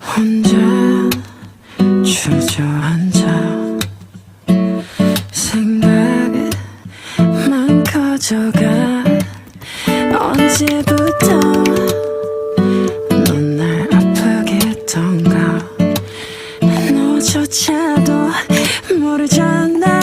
혼자 주저앉아 생각만 커져가 언제부터 넌 날 아프게 했던가? 너조차도 모르잖아.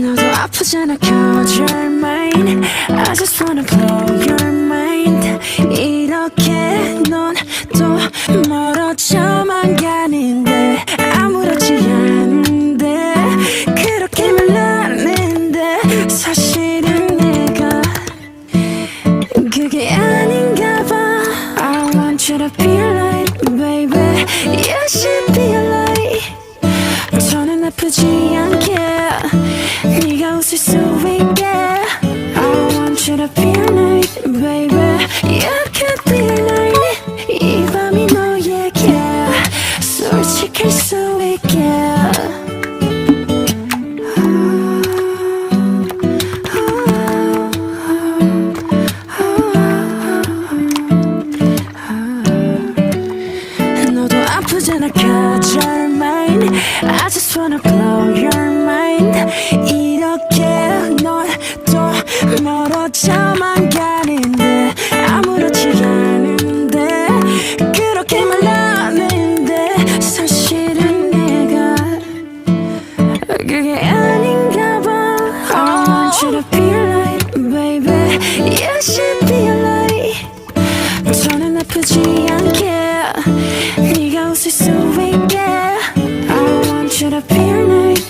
너도 아프잖아. cause you're mine I just wanna blow I want you to be like baby You should be like 저는 나쁘지 않게 네가 웃을 수 있게 I want you to be like baby You could be like 이 밤이 너에게 솔직할 수 있게 Cause you're mine I just wanna blow your mind 이렇게 널또 멀어져만 가는데 아무렇지 않은데 그렇게 말하는데 사실은 내가 그게 아닌가 봐 I want you to be like baby You should be